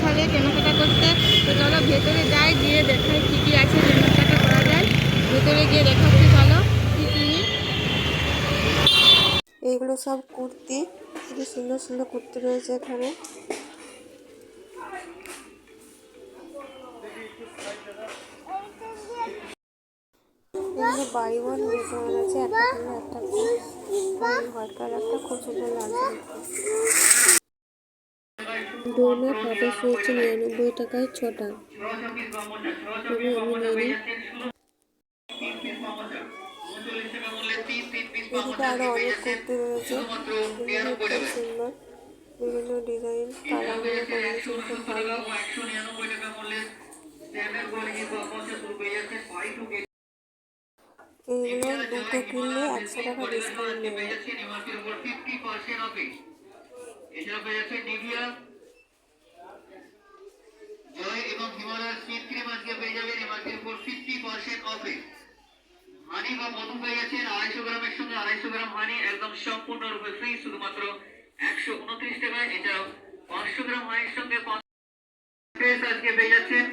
বিশালে কেনাকাটা করতে। তো চলো ভেতরে যাই, গিয়ে দেখাই কী কী আছে, কেনাকাটা করা যায়। ভেতরে গিয়ে দেখাচ্ছি, চলো এইগুলো সব কুর্তি, খুবই সুন্দর সুন্দর কুর্তি রয়েছে এখানে। বাই আছে, একটা কালারটা খুব সুন্দর লাগছে ডোমে ফটো হচ্ছে নিরানব্বই টাকায় ছটা। আমি আরও অনেক কুর্তি রয়েছে। সুন্দর, বিভিন্ন ডিজাইন ভালো। দুটো কিনলে একশো টাকা ডিসকাউন্ট নেবে। এছাড়া হানি বা মধু পেয়ে যাচ্ছেন আড়াইশো গ্রামের সঙ্গে আড়াইশো গ্রাম হানি একদম সম্পূর্ণরূপে ফ্রি শুধুমাত্র একশো উনত্রিশ টাকায়। এছাড়াও পাঁচশো গ্রাম হানির সঙ্গে আজকে পেয়ে যাচ্ছেন,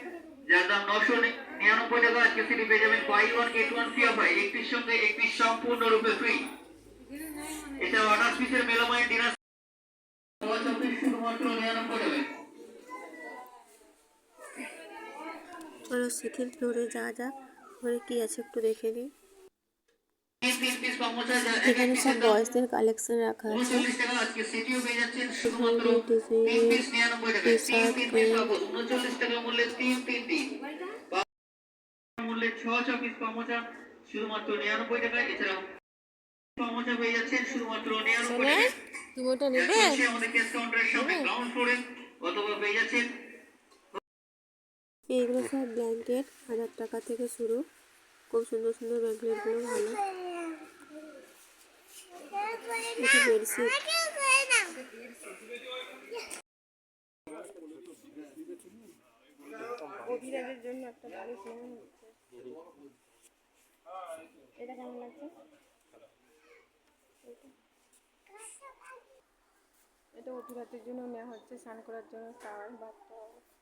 যার দাম নশো নিরানব্বই টাকা। আজকে সেটি পেয়ে যাবেন buy one get one free offer একটির সঙ্গে একটি সম্পূর্ণরূপে ফ্রি এছাড়াও আঠাশ পিসের মেলামাইন ডিনার শুধুমাত্র নিরানব্বই টাকায়। চলো সেকেন্ড ফ্লোরে যা যা ঘরে কি আছে একটু দেখে নিই। এখানে সব বয়সদের কালেকশন রাখা আছে শুধুমাত্র নিরানব্বই টি-শার্ট, তিন পিস পাবো উনচল্লিশ টাকা মূল্যে তিন তিনটি মূল্যে ছ ছ পিস গামছা শুধুমাত্র নিরানব্বই টাকা এছাড়াও গামছা পেয়ে যাচ্ছেন শুধুমাত্র নিরানব্বই টাকা তুমি ওটা নেবে আমাদের ক্যাশ কাউন্টারের গ্রাউন্ড ফ্লোরে অথবা পেয়ে যাচ্ছেন এইগুলো সব ব্ল্যাঙ্কেট হাজার টাকা থেকে শুরু খুব সুন্দর সুন্দর ব্ল্যাঙ্কেটগুলো ভালো। জন্য একটা হচ্ছে। এটা কেমন লাগছে? এটা? জন্য নেওয়া হচ্ছে, স্নান করার জন্য টাওয়াল বা টাওয়াল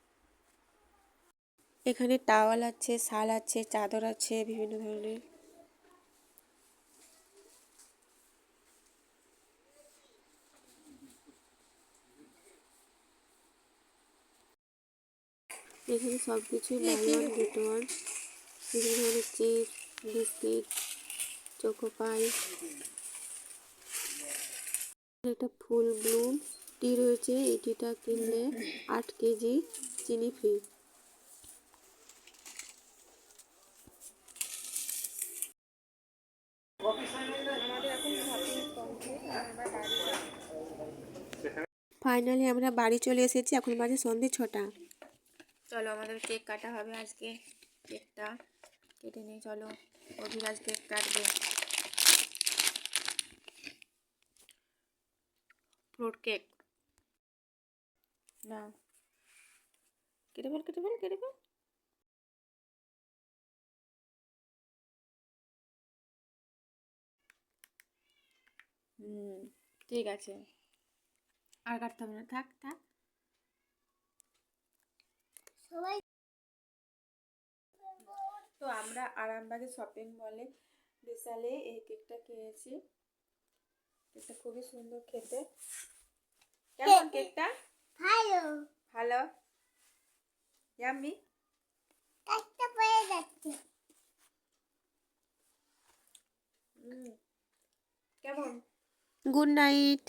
এখানে টাওয়াল আছে, শাল আছে, চাদর আছে, বিভিন্ন ধরনের। এখানে সব কিছুই বাই ওয়ান বিভিন্ন ধরনের চিপস, বিস্কিট চোকো পাই একটা ফুল ব্লুম টি রয়েছে, এটিটা কিনলে আট কেজি চিনি ফ্রি। ফাইনালি আমরা বাড়ি চলে এসেছি। এখন বাজে সন্ধে ছটা। চলো, আমাদের কেক কাটা হবে আজকে। কেকটা কেটে নিয়ে চলো। অভিরাজ কেক কাটবে। Fruit cake. না। কেটে ফেল কেটে ফেল কেটে ফেল। হুম, ঠিক আছে। আর কাটতে হবে না। থাক থাক। তো আমরা আরামবাগে শপিং মলে বিশালে এই কেকটা কিনেছি। কেকটা খুবই সুন্দর খেতে। কেমন কেকটা? ভালো। ভালো। ইয়াম্মি একটা পড়ে যাচ্ছে। হুম কেমন? Good night